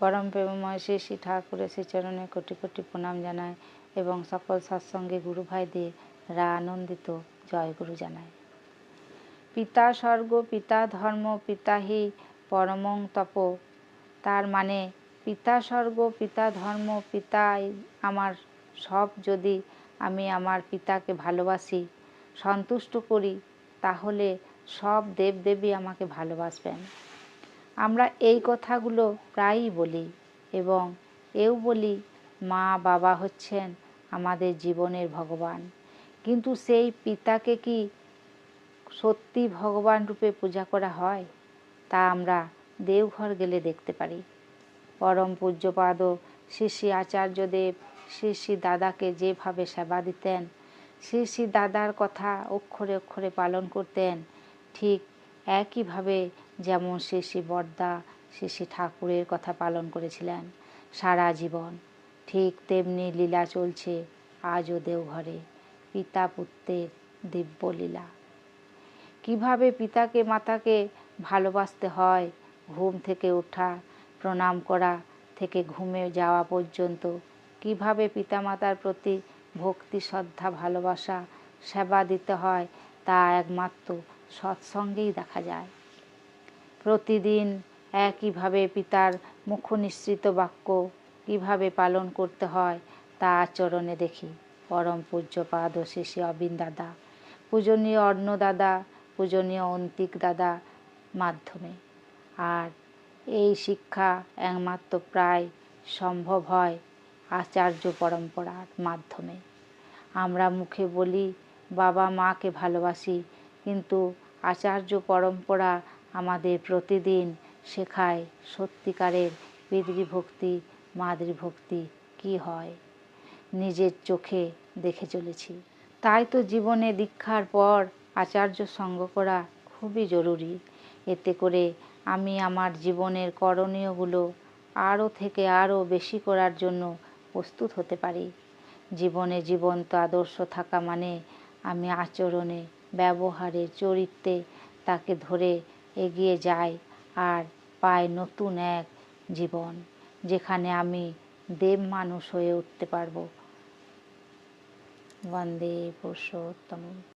পরম প্রেমময় শ্রী শ্রী ঠাকুরের শ্রীচরণে কোটি কোটি প্রণাম জানায় এবং সকল সৎসঙ্গে গুরু ভাইদের রা আনন্দিত জয় গুরু জানায়। পিতা স্বর্গ, পিতা ধর্ম পিতাহি পরমং তপ। তার মানে পিতা স্বর্গ, পিতা ধর্ম, পিতাই আমার সব। যদি আমি আমার পিতাকে ভালোবাসি, সন্তুষ্ট করি, তাহলে সব দেবদেবী আমাকে ভালোবাসবেন। আমরা এই কথাগুলো প্রায়ই বলি এবং এও বলি, মা বাবা হচ্ছেন আমাদের জীবনের ভগবান। কিন্তু সেই পিতাকে কি সত্যি ভগবান রূপে পূজা করা হয়? তা আমরা দেওঘর গেলে দেখতে পারি। পরম পূজ্যপাদ শ্রী শ্রী আচার্যদেব শ্রী শ্রী দাদাকে যেভাবে সেবা দিতেন শ্রী শ্রী দাদার কথা অক্ষরে অক্ষরে পালন করতেন, ঠিক একইভাবে যেমন শ্রী বর্দা শ্রী ঠাকুরের কথা পালন করেছিলেন সারা জীবন। ঠিক তেমনি লীলা চলছে আজও দেওঘরে, পিতা পুত্রের দিব্য লীলা। কীভাবে পিতাকে, মাতাকে ভালোবাসতে হয়, ঘুম থেকে ওঠা, প্রণাম করা থেকে ঘুমে যাওয়া পর্যন্ত, কীভাবে পিতামাতার প্রতি ভক্তি, শ্রদ্ধা, ভালোবাসা, সেবা দিতে হয় তা একমাত্র সৎসঙ্গেই দেখা যায়। প্রতিদিন একইভাবে পিতার মুখ নিঃসৃত বাক্য কীভাবে পালন করতে হয়, তা আচরণে দেখি। পরম পূজ্যপাদ ও শিশি অবিন দাদা, পূজনীয় অন্ন দাদা, পূজনীয় অন্তিক দাদা মাধ্যমে। আর এই শিক্ষা একমাত্র প্রায় সম্ভব হয় আচার্য পরম্পরার মাধ্যমে। আমরা মুখে বলি বাবা মাকে ভালোবাসি, কিন্তু আচার্য পরম্পরা আমাদের প্রতিদিন শেখায় সত্যিকারের পিতৃভক্তি, মাতৃভক্তি কি হয়? নিজের চোখে দেখে চলেছি। তাই তো জীবনে দীক্ষার পর আচার্য সঙ্গ করা খুবই জরুরি। এতে করে আমি আমার জীবনের করণীয়গুলো আরও থেকে আরও বেশি করার জন্য প্রস্তুত হতে পারি। জীবনে জীবন্ত আদর্শ থাকা মানে আমি আচরণে, ব্যবহারে, চরিত্রে তাকে ধরে এগিয়ে যাই আর পাই নতুন এক জীবন, যেখানে আমি দেব মানুষ হয়ে উঠতে পারব। বন্দে পুরুষোত্তম।